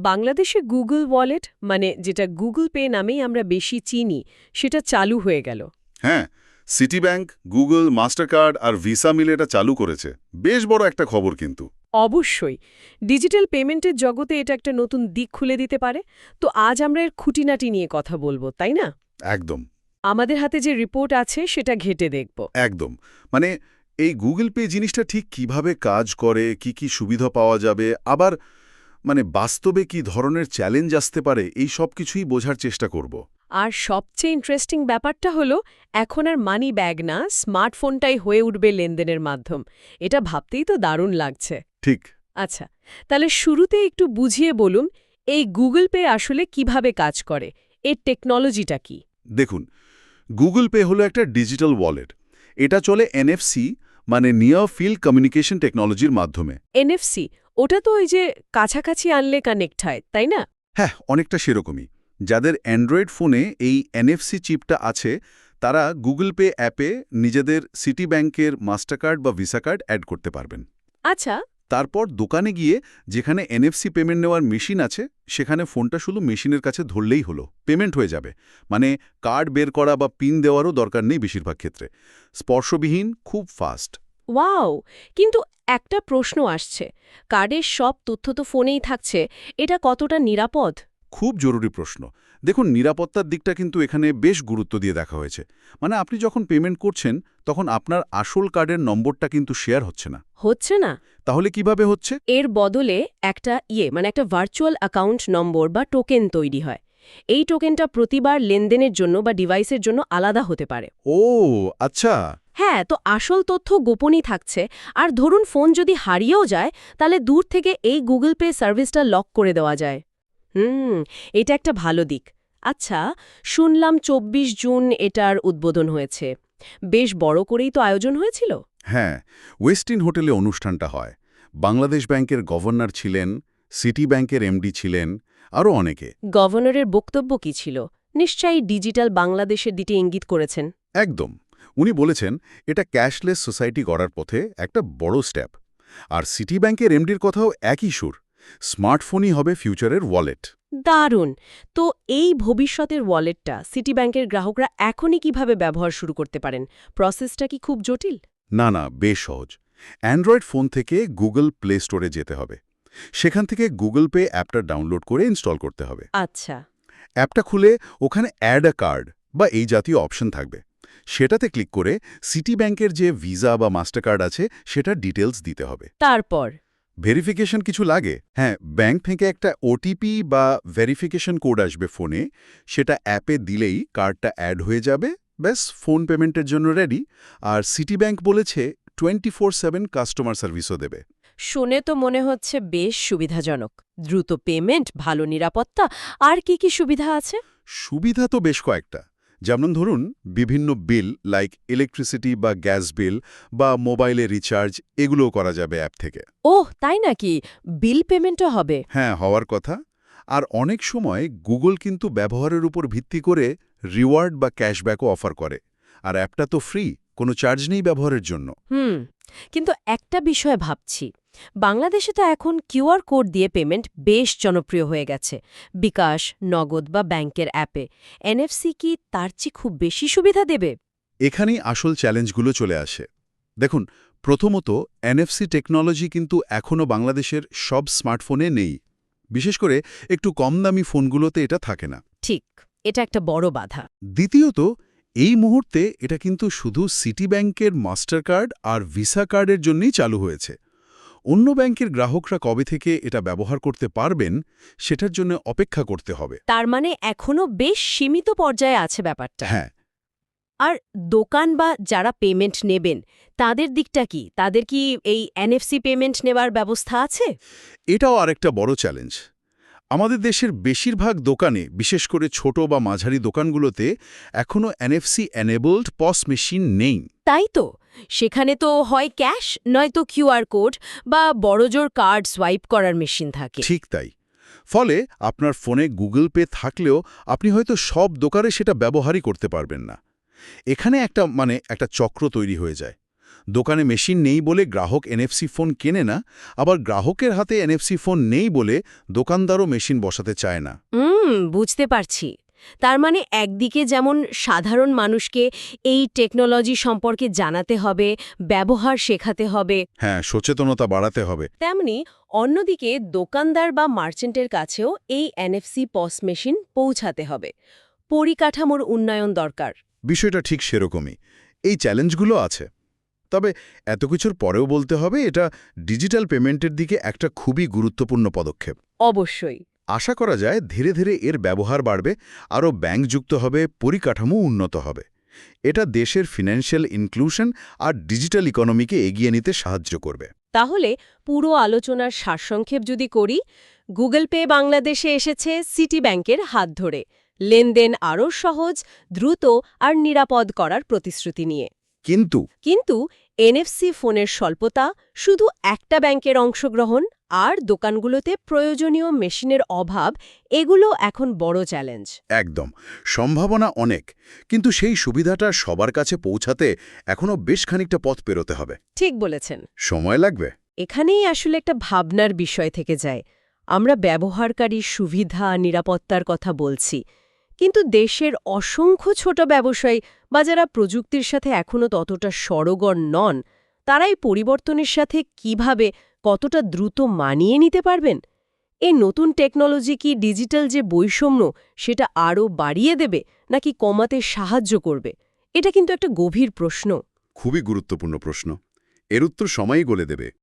বাংলাদেশে Google wallet মানে যেটা গুগল পে নামেই আমরা বেশি চিনি সেটা চালু হয়ে গেল। হ্যাঁ সিটি ব্যাংক গুগল মাস্টারকার্ড আর ভিসা মিলে এটা চালু করেছে। বেশ বড় একটা খবর কিন্তু। অবশ্যই। ডিজিটাল পেমেন্টের জগতে এটা একটা নতুন দিক খুলে দিতে পারে। তো আজ আমরা এর খুঁটিনাটি নিয়ে কথা বলব তাই না? একদম। আমাদের হাতে যে রিপোর্ট আছে সেটা ঘেটে দেখব। একদম। মানে এই গুগল পে জিনিসটা ঠিক কীভাবে কাজ করে কি কি সুবিধা পাওয়া যাবে? আবার মানে বাস্তবে কি ধরনের চ্যালেঞ্জ আসতে পারে এই সব কিছুই বোঝার চেষ্টা করব। আর সবচেয়ে ইন্টারেস্টিং ব্যাপারটা হলো এখন আর মানি ব্যাগ না স্মার্টফোনটাই হয়ে উঠবে লেনদেনের মাধ্যম। এটা ভাবতেই তো দারুণ লাগছে। ঠিক। আচ্ছা তাহলে শুরুতে একটু বুঝিয়ে বলুন এই গুগল পে আসলে কীভাবে কাজ করে? এর টেকনোলজিটা কি? দেখুন গুগল পে হলো একটা ডিজিটাল ওয়ালেট এটা চলে এনএফসি মানে নিয়ার ফিল্ড কমিউনিকেশন টেকনোলজির মাধ্যমে। এনএফসি ওটা তো ওই যে কাছাকাছি আনলে কানেক্ট হয় তাই না? হ্যাঁ অনেকটা সেরকমই। যাদের অ্যান্ড্রয়েড ফোনে এই এনএফসি চিপটা আছে তারা গুগল পে অ্যাপে নিজেদের সিটি ব্যাংকের মাস্টার কার্ড বা ভিসা কার্ড অ্যাড করতে পারবেন। আচ্ছা। তারপর দোকানে গিয়ে যেখানে এনএফসি পেমেন্ট নেওয়ার মেশিন আছে সেখানে ফোনটা শুধু মেশিনের কাছে ধরলেই হলো পেমেন্ট হয়ে যাবে। মানে কার্ড বের করা বা পিন দেওয়ারও দরকার নেই বেশিরভাগ ক্ষেত্রে। স্পর্শবিহীন খুব ফাস্ট ওয়াও কিন্তু একটা প্রশ্ন আসছে। কার্ডের সব তথ্য তো ফোনেই থাকছে এটা কতটা নিরাপদ? খুব জরুরি প্রশ্ন। দেখুন নিরাপত্তার দিকটা কিন্তু এখানে বেশ গুরুত্ব দিয়ে দেখা হয়েছে। মানে আপনি যখন পেমেন্ট করছেন তখন আপনার আসল কার্ডের নম্বরটা কিন্তু শেয়ার হচ্ছে না। হচ্ছে না? তাহলে কীভাবে হচ্ছে? এর বদলে একটা ইয়ে মানে একটা ভার্চুয়াল অ্যাকাউন্ট নম্বর বা টোকেন তৈরি হয়। এই টোকেনটা প্রতিবার লেনদেনের জন্য বা ডিভাইসের জন্য আলাদা হতে পারে। ও আচ্ছা। হ্যাঁ তো আসল তথ্য গোপনই থাকছে। আর ধরুন ফোন যদি হারিয়েও যায় তাহলে দূর থেকে এই গুগল পে সার্ভিসটা লক করে দেওয়া যায়। হুম এটা একটা ভালো দিক। আচ্ছা শুনলাম ২৪ জুন এটার উদ্বোধন হয়েছে। বেশ বড় করেই তো আয়োজন হয়েছিল। হ্যাঁ ওয়েস্টিন হোটেলে অনুষ্ঠানটা হয়। বাংলাদেশ ব্যাংকের গভর্নর ছিলেন সিটি ব্যাংকের এমডি ছিলেন আরও অনেকে। গভর্নরের বক্তব্য কি ছিল? নিশ্চয়ই ডিজিটাল বাংলাদেশের দিকে ইঙ্গিত করেছেন। একদম। উনি বলেছেন এটা ক্যাশলেস সোসাইটি গড়ার পথে একটা বড় স্টেপ। আর সিটি ব্যাংকের এমডির কথাও একই সুর স্মার্টফোনই হবে ফিউচারের ওয়ালেট। দারুণ! তো এই ভবিষ্যতের ওয়ালেটটা সিটি ব্যাংকের গ্রাহকরা এখনই কীভাবে ব্যবহার শুরু করতে পারেন? প্রসেসটা কি খুব জটিল? না না বেশ সহজ। অ্যান্ড্রয়েড ফোন থেকে গুগল প্লে স্টোরে যেতে হবে। সেখান থেকে গুগল পে অ্যাপটা ডাউনলোড করে ইনস্টল করতে হবে। আচ্ছা। অ্যাপটা খুলে ওখানে অ্যাড আ কার্ড বা এই জাতীয় অপশন থাকবে। সেটাতে ক্লিক করে সিটি ব্যাংকের যে ভিসা বা মাস্টার কার্ড আছে সেটা ডিটেলস দিতে হবে। তারপর? ভেরিফিকেশন কিছু লাগে? হ্যাঁ ব্যাংক থেকে একটা ওটিপি বা ভেরিফিকেশন কোড আসবে ফোনে সেটা অ্যাপে দিলেই কার্ডটা অ্যাড হয়ে যাবে ব্যাস ফোন পেমেন্টের জন্য রেডি। আর সিটি ব্যাংক বলেছে টোয়েন্টি ফোর সেভেন কাস্টমার সার্ভিসও দেবে। শুনে তো মনে হচ্ছে বেশ সুবিধাজনক। দ্রুত পেমেন্ট ভালো নিরাপত্তা আর কি কি সুবিধা আছে? সুবিধা তো বেশ কয়েকটা। যেমন ধরুন বিভিন্ন বিল লাইক ইলেকট্রিসিটি বা গ্যাস বিল বা মোবাইলে রিচার্জ এগুলোও করা যাবে অ্যাপ থেকে। ওহ তাই নাকি? বিল পেমেন্টও হবে। হ্যাঁ হওয়ার কথা। আর অনেক সময় গুগল কিন্তু ব্যবহারের উপর ভিত্তি করে রিওয়ার্ড বা ক্যাশব্যাকও অফার করে। আর অ্যাপটা তো ফ্রি কোনো চার্জ নেই ব্যবহারের জন্য। হুম কিন্তু একটা বিষয় ভাবছি। বাংলাদেশে তো এখন কিউআর কোড দিয়ে পেমেন্ট বেশ জনপ্রিয় হয়ে গেছে। বিকাশ নগদ বা ব্যাংকের অ্যাপে। এনএফসি কি তার চেয়ে খুব বেশি সুবিধা দেবে? এখানেই আসল চ্যালেঞ্জগুলো চলে আসে। দেখুন প্রথমত এনএফসি টেকনোলজি কিন্তু এখনও বাংলাদেশের সব স্মার্টফোনে নেই। বিশেষ করে একটু কম দামি ফোনগুলোতে এটা থাকে না। ঠিক এটা একটা বড় বাধা। দ্বিতীয়ত এই মুহূর্তে এটা কিন্তু শুধু সিটি ব্যাংকের মাস্টার কার্ড আর ভিসা কার্ডের জন্যই চালু হয়েছে। অন্য ব্যাংকের গ্রাহকরা কবে থেকে এটা ব্যবহার করতে পারবেন সেটার জন্য অপেক্ষা করতে হবে। তার মানে এখনও বেশ সীমিত পর্যায়ে আছে ব্যাপারটা। হ্যাঁ। আর দোকান বা যারা পেমেন্ট নেবেন তাদের দিকটা কি? তাদের কি এই এনএফসি পেমেন্ট নেওয়ার ব্যবস্থা আছে? এটাও আরেকটা বড় চ্যালেঞ্জ আমাদের দেশের বেশিরভাগ দোকানে বিশেষ করে ছোট বা মাঝারি দোকানগুলোতে এখনও এনএফসি এনেবলড পস মেশিন নেই। তাই তো? সেখানে তো হয় ক্যাশ নয়তো কিউআর কোড বা বড়জোর কার্ড সোয়াইপ করার মেশিন থাকে। ঠিক তাই। ফলে আপনার ফোনে গুগল পে থাকলেও আপনি হয়তো সব দোকানে সেটা ব্যবহারই করতে পারবেন না। এখানে একটা মানে একটা চক্র তৈরি হয়ে যায়। দোকানে মেশিন নেই বলে গ্রাহক এনএফসি ফোন কেনে না আবার গ্রাহকের হাতে এনএফসি ফোন নেই বলে দোকানদারও মেশিন বসাতে চায় না। হুম বুঝতে পারছি। তার মানে একদিকে যেমন সাধারণ মানুষকে এই টেকনোলজি সম্পর্কে জানাতে হবে ব্যবহার শেখাতে হবে হ্যাঁ সচেতনতা বাড়াতে হবে। তেমনি অন্যদিকে দোকানদার বা মার্চেন্টের কাছেও এই এনএফসি পস মেশিন পৌঁছাতে হবে। পরিকাঠামোর উন্নয়ন দরকার। বিষয়টা ঠিক সেরকমই। এই চ্যালেঞ্জগুলো আছে। তবে এত কিছুর পরেও বলতে হবে এটা ডিজিটাল পেমেন্টের দিকে একটা খুবই গুরুত্বপূর্ণ পদক্ষেপ। অবশ্যই। আশা করা যায় ধীরে ধীরে এর ব্যবহার বাড়বে আরও ব্যাংক যুক্ত হবে পরিকাঠামো উন্নত হবে। এটা দেশের ফিনান্সিয়াল ইনক্লুশন আর ডিজিটাল ইকোনমিকে এগিয়ে নিতে সাহায্য করবে। তাহলে পুরো আলোচনার সারসংক্ষেপ যদি করি গুগল পে বাংলাদেশে এসেছে সিটি ব্যাংকের হাত ধরে। লেনদেন আরও সহজ দ্রুত আর নিরাপদ করার প্রতিশ্রুতি নিয়ে। কিন্তু কিন্তু এনএফসি ফোনের স্বল্পতা শুধু একটা ব্যাংকের অংশগ্রহণ আর দোকানগুলোতে প্রয়োজনীয় মেশিনের অভাব এগুলো এখন বড় চ্যালেঞ্জ। একদম সম্ভাবনা অনেক কিন্তু সেই সুবিধাটা সবার কাছে পৌঁছাতে এখনও বেশ খানিকটা পথ পেরোতে হবে। ঠিক বলেছেন। সময় লাগবে। এখানেই আসলে একটা ভাবনার বিষয় থেকে যায়। আমরা ব্যবহারকারীর সুবিধা নিরাপত্তার কথা বলছি। কিন্তু দেশের অসংখ্য ছোট ব্যবসায়ী বা যারা প্রযুক্তির সাথে এখনও ততটা সরগর নন, তারাই পরিবর্তনের সাথে কীভাবে কতটা দ্রুত মানিয়ে নিতে পারবেন? এই নতুন টেকনোলজি কি ডিজিটাল যে বৈষম্য, সেটা আরও বাড়িয়ে দেবে নাকি কমাতে সাহায্য করবে? এটা কিন্তু একটা গভীর প্রশ্ন। খুবই গুরুত্বপূর্ণ প্রশ্ন। এর উত্তর সময়ই গলে দেবে।